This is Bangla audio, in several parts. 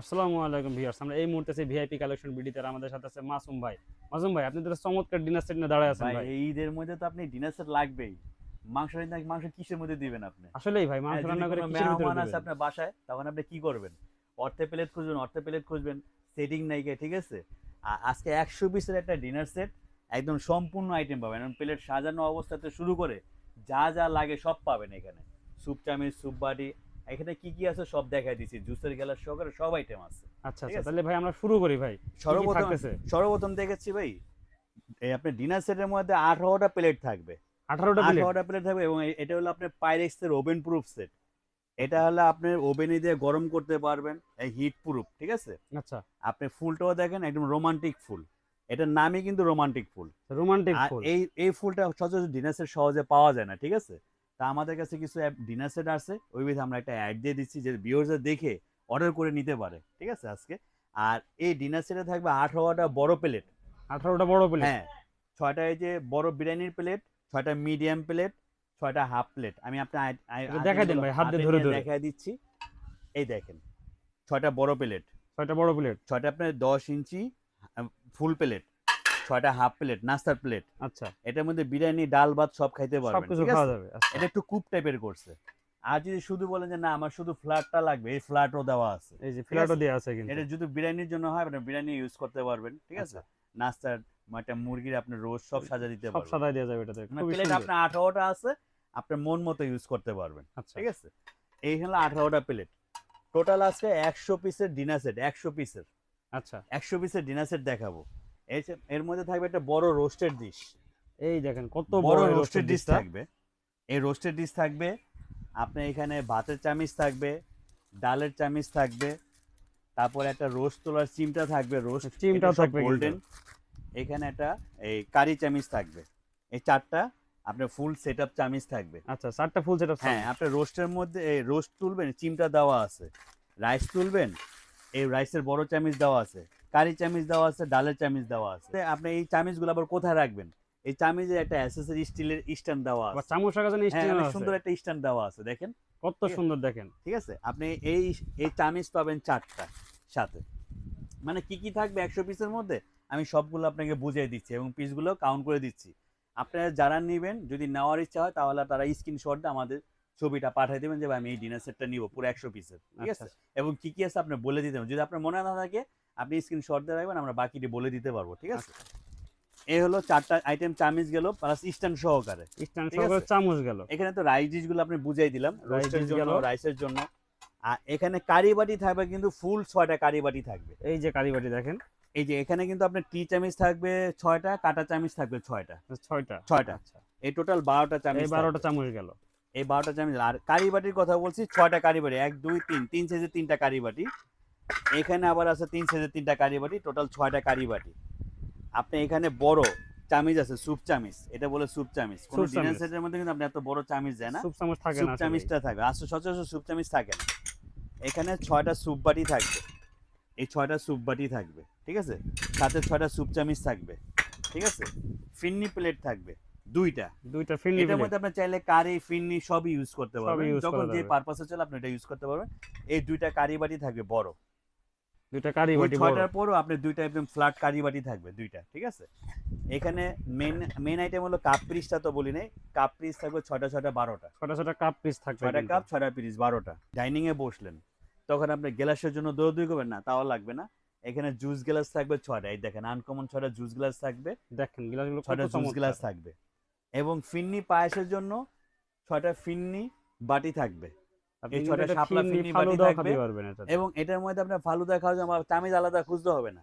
আসসালামু আলাইকুম ভিউয়ার্স আমরা এই মুহূর্তে সেই ভিআইপি কালেকশন বিডিতে আমাদের সাথে আছে মাসুম ভাই। মাসুম ভাই আপনি তো চমৎকার ডিনার সেট নিয়ে দাঁড়ায় আছেন ভাই ঈদের মধ্যে তো আপনি ডিনার সেট লাগবেই। মাংস রান্না মাংস কিসের মধ্যে দিবেন আপনি? আসলেই ভাই মাংস হ্যাঁ, রান্না করে কিসের আছে দিবেন? আপনার বাসায় তখন আপনি কি করবেন? অর্থে প্লেট খুঁজবেন অর্থে প্লেট খুঁজবেন সেটিং নাই ঠিক আছে? আজকে একশো পিসের একটা ডিনার সেট একদম সম্পূর্ণ আইটেম পাবেন। এবং প্লেট সাজানো অবস্থাতে শুরু করে যা যা লাগে সব পাবেন এখানে। স্যুপ চামিচ স্যুপ বাটি এখানে কি কি আছে সব দেখাই দিচ্ছি জুসের গেলার সহকারে সব আইটেম আছে। আচ্ছা আচ্ছা তাহলে ভাই আমরা শুরু করি ভাই। সর্বপ্রথম সর্বপ্রথম দেখেছি ভাই এই আপনার ডিনার সেটের মধ্যে আঠারোটা প্লেট থাকবে। 18টা প্লেট আঠারোটা প্লেট থাকবে এবং এটা হলো আপনার পাইরেক্স এর ওভেন প্রুফ সেট এটা হলো আপনার ওভেনে দিয়ে গরম করতে পারবেন এই হিট প্রুফ ঠিক আছে? আচ্ছা। আপনি ফুলটাও দেখেন একদম রোমান্টিক ফুল। এটার নামই কিন্তু রোমান্টিক ফুল। রোমান্টিক ফুল। এই এই ফুলটা সচরাচর ডিনার সেট সহজে পাওয়া যায় না ঠিক আছে? তা আমাদের কাছে কিছু অ্যাপ ডিনার সেট আছে। ওই বিধে আমরা একটা অ্যাড দিয়ে দিচ্ছি যে ভিউয়ার্সরা দেখে অর্ডার করে নিতে পারে। ঠিক আছে আজকে? আর এই ডিনার সেটে থাকবে আঠারোটা বড় প্লেট 18টা বড় প্লেট হ্যাঁ ছয়টা এই যে বড় বিরিয়ানির প্লেট ছয়টা মিডিয়াম প্লেট ছয়টা হাফ প্লেট আমি আপনার দিন ভাই, হাত ধরে ধরে। দেখাই দিচ্ছি। এই দেখেন ছয়টা বড় প্লেট ছয়টা বড় প্লেট ছয়টা আপনার দশ ইঞ্চি ফুল প্লেট ছয়টা হাফ প্লেট নাস্তার প্লেট আচ্ছা। এটার মধ্যে বিরিয়ানি ডাল ভাত সব খাইতে পারবেন সবকিছু ঠিক খাওয়া আছে? যাবে আচ্ছা। এটা একটু কুপ টাইপের করছে। আর যদি শুধু বলেন যে না আমার শুধু ফ্ল্যাটটা লাগবে এই ফ্ল্যাটও দেওয়া আছে এই যে ফ্ল্যাটও? দেওয়া আছে? কিন্তু। এটা যদি বিরিয়ানির জন্য হয় আপনি বিরিয়ানি ইউজ করতে পারবেন ঠিক আছে? নাস্তার একটা মুরগির আপনি রোজ সব সাজা দিতে পারবেন। সব সাদাই দেওয়া যাবে এটাতে প্লেট সুন্দর। আপনার আঠারোটা আছে আপনি মন মতো ইউজ করতে পারবেন আচ্ছা। ঠিক আছে? এই হলো আঠারোটা প্লেট টোটাল আজকে একশো পিসের ডিনার সেট একশো পিসের আচ্ছা। একশো পিসের ডিনার সেট দেখাবো। এর মধ্যে থাকবে একটা বড় রোস্টেড ডিশ এই দেখেন কত বড় রোস্টেড ডিশ থাকবে। এই রোস্টেড ডিশ থাকবে আপনার এখানে ভাতের চামিচ থাকবে ডালের চামিচ থাকবে তারপর একটা রোস্ট তোলার চিমটা থাকবে রোস্ট চিমটাও থাকবে গোল্ডেন এখানে একটা এই কারি চামিচ থাকবে। এই চারটা আপনার ফুল সেট আপ চামিচ থাকবে। আচ্ছা চারটা ফুল সেট আপ হ্যাঁ আপনার রোস্টের মধ্যে এই রোস্ট তুলবেন চিমটা দেওয়া আছে। রাইস তুলবেন এই রাইসের বড় চামিচ দেওয়া আছে। কারি চামিচ দেওয়া আছে ডালের চামিচ দেওয়া আছে। আপনি এই চামিচগুলো আবার কোথায় রাখবেন? এই চামিচে একটা অ্যাসেসরি স্টিলের স্ট্যান্ড দেওয়া আছে। চামচ রাখার জন্য হ্যাঁ, আছে। সুন্দর একটা স্ট্যান্ড দেওয়া আছে দেখেন? কত সুন্দর দেখেন। ঠিক আছে? আপনি এই এই চামিচ পাবেন চারটা সাথে। মানে কি কি থাকবে একশো পিসের মধ্যে? আমি সবগুলো আপনাকে বুঝিয়ে দিচ্ছি এবং পিসগুলো কাউন্ট করে দিচ্ছি। আপনারা যারা নেবেন যদি নেওয়ার ইচ্ছা হয় তাহলে তারা স্ক্রিনশট আমাদের ছবিটা পাঠিয়ে দেবেন যে ভাই আমি এই ডিনার সেটটা নিব পুরো একশো পিসের। ঠিক আচ্ছা। আছে? এবং কি কি আছে আপনি বলে দিতে যদি আপনার মনে না থাকে আপনি স্ক্রিনশট দিয়ে রাখবেন আমরা বাকিটি বলে দিতে পারব ঠিক আছে? আচ্ছা। এই হলো চারটা আইটেম চামিচ গেল প্লাস স্ট্যান্ড সহকারে স্ট্যান্ড সহকারে চামচ গেল। এখানে তো রাইস ডিশগুলো আপনি বুঝাই দিলাম রোস্টের জন্য গেল। রাইসের জন্য। আর এখানে কারি বাটি থাকবে কিন্তু ফুল ছয়টা কারি বাটি থাকবে। এই যে কারিবাটি দেখেন। এই যে এখানে কিন্তু আপনার টি চামিচ থাকবে ছয়টা কাটা চামিচ থাকবে ছয়টা। ছয়টা। ছয়টা। আচ্ছা। এই টোটাল বারোটা চামিচ এই বারোটা চামচ গেল। এই বারোটা চামিচ আর কারি বাটির কথা বলছি ছয়টা কারি বাটি এক দুই তিন তিন সাইজের তিনটা কারি বাটি। এখানে আবার আছে তিন সাইজের তিনটা কারি বাটি টোটাল ছয়টা কারি বাটি আপনি এখানে বড় চামিজ আছে স্যুপ চামিচ এটা বলে স্যুপ চামিচ কোন ডিনার সেটের মধ্যে কিন্তু আপনি এত বড় চামিচ দেয় না। সুপ চামচ থাকে না আসলে। চামিচটা থাকবে। আসলে সচরাচর স্যুপ চামিচ থাকে না। এখানে ছয়টা স্যুপ বাটি থাকবে। এই ছয়টা স্যুপ বাটি থাকবে ঠিক আছে? সাথে ছয়টা স্যুপ চামিচ থাকবে ঠিক আছে? ফিন্নি প্লেট থাকবে দুইটা। দুইটা ফিন্নি এটার মধ্যে আপনি চাইলে কারি ফিন্নি সবই ইউজ করতে পারবেন। যখন যে। পারপাসে চলে আপনি এটা ইউজ করতে পারবেন। এই দুইটা কারি বাটি থাকবে বড়। দুইটা ওই কারিবাটি বড়। ছয়টার পরও আপনি দুইটা একদম ফ্ল্যাট কারি বাটি থাকবে দুইটা ঠিক আছে? এখানে মেন মেন আইটেম হলো কাপ পিরিসটা তো বলি নাই কাপ পিরিস থাকবে ছয়টা ছয়টা বারোটা। ছয়টা ছয়টা কাপ পিস থাকবে ছয়টা কাপ ছয়টা পিস বারোটা। ডাইনিং এ বসলেন তখন আপনি গ্লাসের জন্য দৌড় দৌড়দৌড়ি করবেন না তাও লাগবে না। এখানে জুস গ্লাস থাকবে ছয়টা এই দেখেন আনকমন ছয়টা জুস গ্লাস থাকবে। দেখেন গ্লাসগুলো ছয়টা জুস গ্লাস থাকবে। এবং ফিন্নি পায়েসের জন্য ছয়টা ফিন্নি বাটি থাকবে। আপনি ছয়টা শাপলা খেতে পারবেন। এবং এটার মধ্যে আপনার ফালুদা খাওয়া যাবে আমার চামিজ আলাদা খুঁজতে হবে না।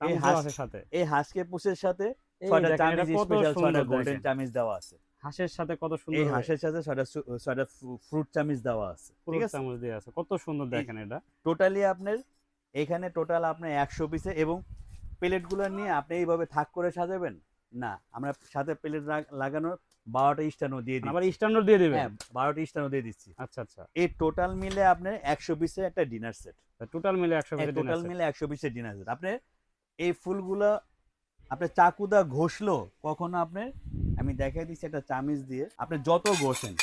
এই চামচও সাথে। এই হাঁসকে পুষের সাথে এই ছয়টা চামিজ স্পেশাল ছয়টা গোল্ডেন চামিজ দেওয়া আছে। হাঁসের সাথে কত এই হাঁসের সাথে ছয়টা ছয়টা ফ্রুট চামিজ দেওয়া আছে ঠিক ঠিক আছে? চামচ দিয়ে আছে কত সুন্দর দেখেন এটা। টোটালি আপনার এখানে টোটাল আপনার একশো পিসে এবং প্লেটগুলো নিয়ে আপনি এইভাবে থাক করে সাজাবেন? না আমরা সাথে প্লেট লাগানোর বারোটা স্টানও দিয়ে দিই আবার দিয়ে দেবে হ্যাঁ বারোটা দিয়ে দিচ্ছি। আচ্ছা আচ্ছা। এই টোটাল মিলে আপনার একশো পিসের একটা ডিনার সেট। টোটাল মিলে একশো পিস টোটাল মিলে একশো পিসের ডিনার সেট। আপনার এই ফুলগুলো আপনার চাকুদা ঘষলো কখনো আপনি আমি দেখাই দিচ্ছি একটা চামিচ দিয়ে। আপনি যত ঘষেন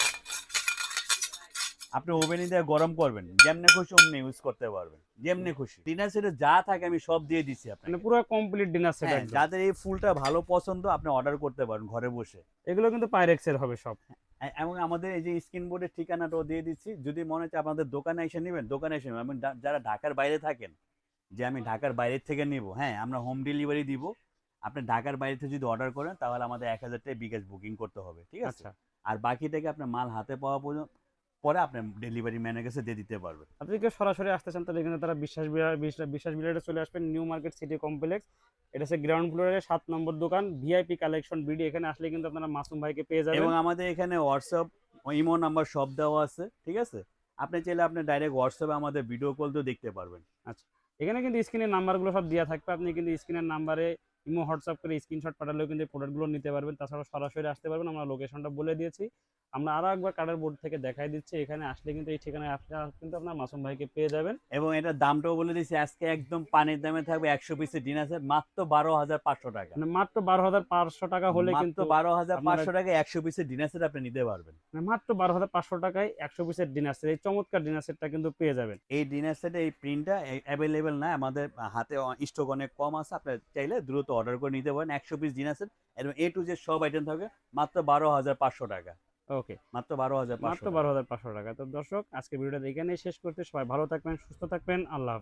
আপনি ওভেনে দিয়ে গরম করবেন যেমনি খুশি অমনি ইউজ করতে পারবেন যেমনি খুশি। ডিনার সেটে যা থাকে আমি সব দিয়ে দিচ্ছি আপনাকে। মানে পুরো কমপ্লিট ডিনার সেট হ্যাঁ, যাদের এই ফুলটা ভালো পছন্দ আপনি অর্ডার করতে পারেন ঘরে বসে। এগুলো কিন্তু পাইরেক্সের হবে সব। এ- এবং আমাদের এই যে স্ক্রিন বোর্ডের ঠিকানাটাও দিয়ে দিচ্ছি। যদি মনে হচ্ছে আপনাদের দোকানে এসে নেবেন দোকানে এসে নেবেন। যারা ঢাকার বাইরে থাকেন যে আমি ঢাকার বাইরে থেকে নিব হ্যাঁ আমরা হোম ডেলিভারি দিব। আপনি ঢাকার বাইরে থেকে যদি অর্ডার করেন তাহলে আমাদের এক হাজার টাকা বিকাশ বুকিং করতে হবে ঠিক আছে? আচ্ছা। আর বাকিটাকে আপনার মাল হাতে পাওয়া পর্যন্ত পরে আপনি ডেলিভারি ম্যানের কাছে দিয়ে দিতে পারবেন। আপনি কেউ সরাসরি আসতে চান তাহলে এখানে তারা বিশ্বাস বিহার- বিশ্বাস- বিলারে চলে আসবেন নিউ মার্কেট সিটি কমপ্লেক্স। এটা হচ্ছে গ্রাউন্ড ফ্লোরে সাত নম্বর দোকান ভিআইপি কালেকশন বিডি এখানে আসলে কিন্তু আপনারা মাসুম ভাইকে পেয়ে যাবেন। এবং আমাদের এখানে হোয়াটসঅ্যাপ ইমো নাম্বার সব দেওয়া আছে ঠিক আছে? আপনি চাইলে আপনি ডাইরেক্ট হোয়াটসঅ্যাপে আমাদের ভিডিও কল তো দেখতে পারবেন। আচ্ছা এখানে কিন্তু স্ক্রিনের নাম্বারগুলো সব দেওয়া থাকবে। আপনি কিন্তু স্ক্রিনের নাম্বারে ইমো হোয়াটসঅ্যাপ করে স্ক্রিনশট পাঠালেও কিন্তু প্রোডাক্টগুলো নিতে পারবেন। তাছাড়া সরাসরি আসতে পারবেন আমরা লোকেশনটা বলে দিয়েছি। আমরা আরও একবার কার্ডের বোর্ড থেকে দেখাই দিচ্ছি এখানে আসলে কিন্তু এই ঠিকানায় আসলে কিন্তু আপনার মাসুম ভাইকে পেয়ে যাবেন। এবং এটার দামটাও বলে দিচ্ছি আজকে একদম পানির দামে থাকবে একশো পিসের ডিনার সেট মাত্র বারো হাজার পাঁচশো টাকা। মানে মাত্র বারো হাজার পাঁচশো টাকা হলে কিন্তু বারো হাজার পাঁচশো টাকা একশো পিসের ডিনার সেট আপনি নিতে পারবেন। মানে মাত্র বারো হাজার পাঁচশো টাকায় একশো পিসের ডিনার সেট এই চমৎকার ডিনার সেটটা কিন্তু পেয়ে যাবেন। এই ডিনার সেটে এই প্রিন্টটা অ্যাভেলেবেল না আমাদের হাতে স্টক অনেক কম আছে আপনি চাইলে দ্রুত অর্ডার করে নিতে পারেন একশো পিস ডিনার সেট এবং এ টু যে সব আইটেম থাকবে মাত্র বারো হাজার পাঁচশো টাকা। ওকে। মাত্র বারো হাজার মাত্র বারো হাজার পাঁচশো টাকা। তো দর্শক আজকে ভিডিওটা এখানেই শেষ করতে সবাই ভালো থাকবেন সুস্থ থাকবেন। আল্লাহ